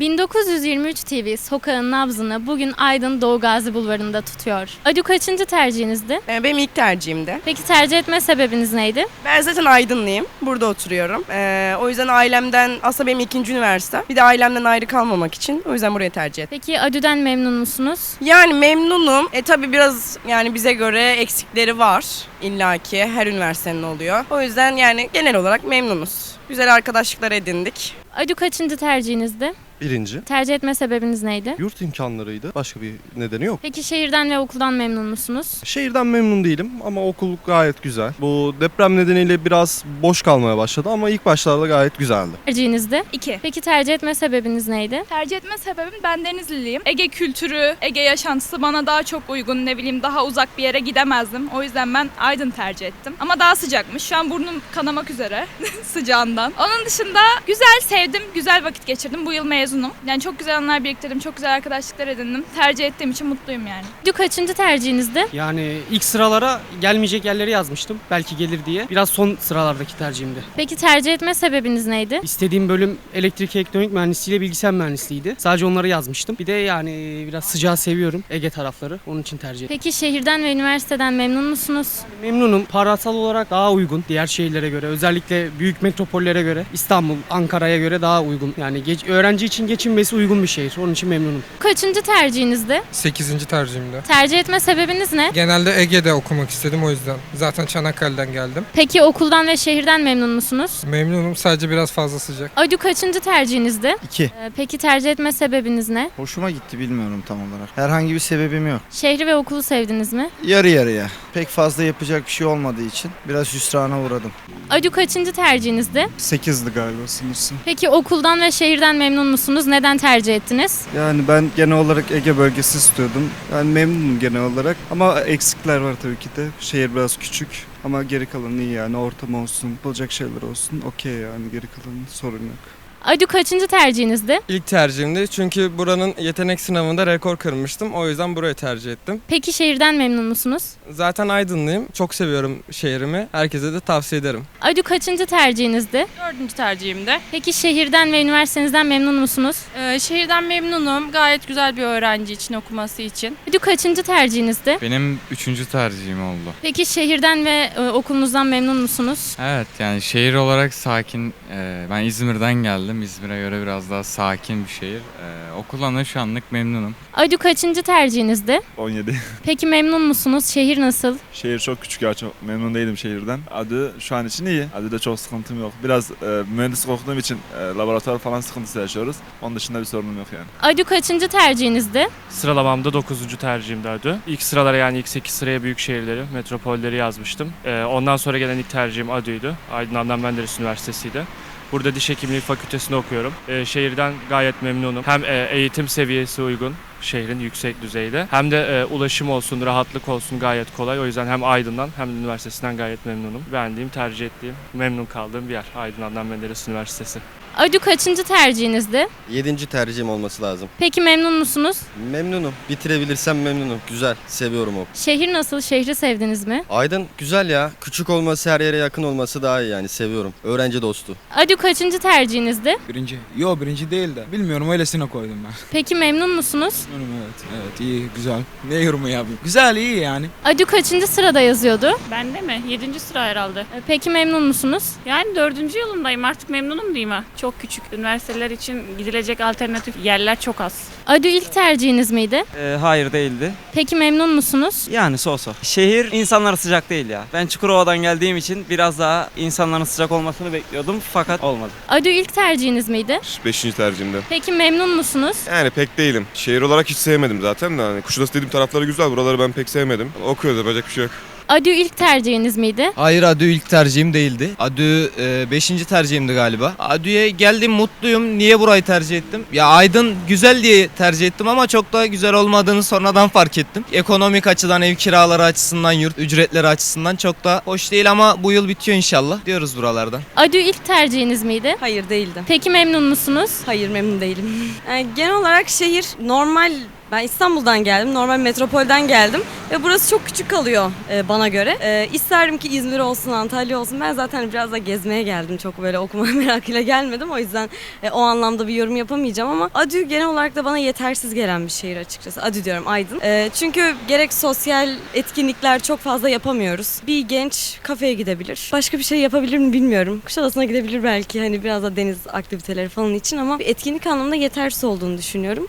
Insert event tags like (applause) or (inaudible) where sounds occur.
1923 TV sokağın nabzını bugün Aydın Doğu Gazi Bulvarı'nda tutuyor. Adu kaçıncı tercihinizdi? Ee, Benim ilk tercihimdi. Peki tercih etme sebebiniz neydi? Ben zaten Aydınlıyım. Burada oturuyorum. Ee, o yüzden ailemden, aslında benim ikinci üniversite. Bir de ailemden ayrı kalmamak için o yüzden burayı tercih ettim. Peki Adu'den memnun musunuz? Yani memnunum. E tabi biraz yani bize göre eksikleri var illaki. Her üniversitenin oluyor. O yüzden yani genel olarak memnunuz. Güzel arkadaşlıklar edindik. Adu kaçıncı tercihinizdi? Birinci. Tercih etme sebebiniz neydi? Yurt imkanlarıydı. Başka bir nedeni yok. Peki şehirden ve okuldan memnun musunuz? Şehirden memnun değilim ama okul gayet güzel. Bu deprem nedeniyle biraz boş kalmaya başladı ama ilk başlarda gayet güzeldi. Tercihinizdi? 2. Peki tercih etme sebebiniz neydi? Tercih etme sebebim ben Denizliliyim. Ege kültürü, Ege yaşantısı bana daha çok uygun. Ne bileyim daha uzak bir yere gidemezdim. O yüzden ben Aydın tercih ettim. Ama daha sıcakmış. Şu an burnum kanamak üzere (laughs) sıcağından. Onun dışında güzel sevdim, güzel vakit geçirdim. Bu yıl mezunum. Yani çok güzel anılar biriktirdim, çok güzel arkadaşlıklar edindim. Tercih ettiğim için mutluyum yani. Adu kaçıncı tercihinizdi? Yani ilk sıralara gelmeyecek yerleri yazmıştım. Belki gelir diye. Biraz son sıralardaki tercihimdi. Peki tercih etme sebebiniz neydi? İstediğim bölüm elektrik elektronik mühendisliğiyle bilgisayar mühendisliğiydi. Sadece onları yazmıştım. Bir de yani biraz sıcağı seviyorum. Ege tarafları. Onun için tercih ettim. Peki şehirden ve üniversiteden memnun musunuz? Memnunum. Parasal olarak daha uygun diğer şehirlere göre. Özellikle büyük metropollere göre. İstanbul, Ankara'ya göre daha uygun. Yani geç, öğrenci için geçinmesi uygun bir şehir. Onun için memnunum. Kaçıncı tercihinizdi? 8. tercihimde. Tercih etme sebebiniz ne? Genelde Ege'de okumak istedim o yüzden. Zaten Çanakkale'den geldim. Peki okuldan ve şehirden memnun musunuz? Memnunum sadece biraz fazla sıcak. Adu kaçıncı tercihinizdi? 2. Ee, Peki tercih etme sebebiniz ne? Hoşuma gitti bilmiyorum tam olarak. Herhangi bir sebebim yok. Şehri ve okulu sevdiniz mi? Yarı yarıya. Pek fazla yapacak bir şey olmadığı için biraz hüsrana uğradım. Adu kaçıncı tercihinizdi? 8'di galiba sınırsın. Peki okuldan ve şehirden memnun musunuz? Neden tercih ettiniz? Yani ben genel olarak Ege bölgesi istiyordum. Yani memnunum genel olarak. Ama eksikler var tabii ki de. Şehir biraz küçük. Ama geri kalan iyi yani. Ortam olsun, yapılacak şeyler olsun. Okey yani geri kalan sorun yok. Adu kaçıncı tercihinizdi? İlk tercihimdi çünkü buranın yetenek sınavında rekor kırmıştım. O yüzden burayı tercih ettim. Peki şehirden memnun musunuz? Zaten Aydınlıyım. Çok seviyorum şehrimi. Herkese de tavsiye ederim. Adu kaçıncı tercihinizdi? Dördüncü tercihimde. Peki şehirden ve üniversitenizden memnun musunuz? Ee, şehirden memnunum. Gayet güzel bir öğrenci için, okuması için. Adu kaçıncı tercihinizdi? Benim üçüncü tercihim oldu. Peki şehirden ve e, okulunuzdan memnun musunuz? Evet yani şehir olarak sakin. Ee, ben İzmir'den geldim. İzmir'e göre biraz daha sakin bir şehir. Ee, okuldan da şu anlık memnunum. Adu kaçıncı tercihinizdi? 17. (laughs) Peki memnun musunuz? Şehir nasıl? Şehir çok küçük ya çok memnun değilim şehirden. Adı şu an için iyi. Adı da çok sıkıntım yok. Biraz e, mühendislik okuduğum için e, laboratuvar falan sıkıntısı yaşıyoruz. Onun dışında bir sorunum yok yani. Adu kaçıncı tercihinizdi? Sıralamamda 9. tercihimdi ADÜ. İlk sıralara yani ilk 8 sıraya büyük şehirleri, metropolleri yazmıştım. Ee, ondan sonra gelen ilk tercihim ADÜ'ydü. Aydın Adnan Menderes Üniversitesi'ydi. Burada diş hekimliği fakültesinde okuyorum. Ee, şehirden gayet memnunum. Hem e, eğitim seviyesi uygun, şehrin yüksek düzeyde. Hem de e, ulaşım olsun, rahatlık olsun gayet kolay. O yüzden hem Aydın'dan hem de üniversitesinden gayet memnunum. Beğendiğim, tercih ettiğim, memnun kaldığım bir yer. Aydın Adnan Menderes Üniversitesi. Adu kaçıncı tercihinizdi? Yedinci tercihim olması lazım. Peki memnun musunuz? Memnunum. Bitirebilirsem memnunum. Güzel. Seviyorum o. Şehir nasıl? Şehri sevdiniz mi? Aydın güzel ya. Küçük olması her yere yakın olması daha iyi yani. Seviyorum. Öğrenci dostu. Adu kaçıncı tercihinizdi? Birinci. Yo birinci değil de. Bilmiyorum öylesine koydum ben. Peki memnun musunuz? evet. Evet iyi güzel. Ne yorumu yapayım? Güzel iyi yani. Adu kaçıncı sırada yazıyordu? Bende mi? Yedinci sıra herhalde. Peki memnun musunuz? Yani dördüncü yılındayım. Artık memnunum diyeyim ha. Çok küçük. Üniversiteler için gidilecek alternatif yerler çok az. Adu ilk tercihiniz miydi? hayır değildi. Peki memnun musunuz? Yani so-so. Şehir insanlara sıcak değil ya. Ben Çukurova'dan geldiğim için biraz daha insanların sıcak olmasını bekliyordum fakat olmadı. Adu ilk tercihiniz miydi? Beşinci tercihimde. Peki memnun musunuz? Yani pek değilim. Şehir olarak hiç sevmedim zaten de. Hani Kuşadası dediğim tarafları güzel. Buraları ben pek sevmedim. Okuyoruz yapacak bir şey yok. Adu ilk tercihiniz miydi? Hayır Adü ilk tercihim değildi. Adü 5. tercihimdi galiba. Adü'ye geldim mutluyum. Niye burayı tercih ettim? Ya Aydın güzel diye tercih ettim ama çok da güzel olmadığını sonradan fark ettim. Ekonomik açıdan, ev kiraları açısından, yurt ücretleri açısından çok da hoş değil ama bu yıl bitiyor inşallah. Diyoruz buralardan. Adu ilk tercihiniz miydi? Hayır değildim. Peki memnun musunuz? Hayır memnun değilim. (laughs) Yani genel olarak şehir normal Ben İstanbul'dan geldim. Normal metropolden geldim. Ve burası çok küçük kalıyor e, bana göre. E, isterdim ki İzmir olsun, Antalya olsun. Ben zaten biraz da gezmeye geldim. Çok böyle okuma (laughs) merakıyla gelmedim. O yüzden e, o anlamda bir yorum yapamayacağım ama Adü genel olarak da bana yetersiz gelen bir şehir açıkçası. Adü diyorum Aydın. E, çünkü gerek sosyal etkinlikler çok fazla yapamıyoruz. Bir genç kafeye gidebilir. Başka bir şey yapabilir mi bilmiyorum. Kuşadası'na gidebilir belki hani biraz da deniz aktiviteleri falan için ama etkinlik anlamında yetersiz olduğunu düşünüyorum.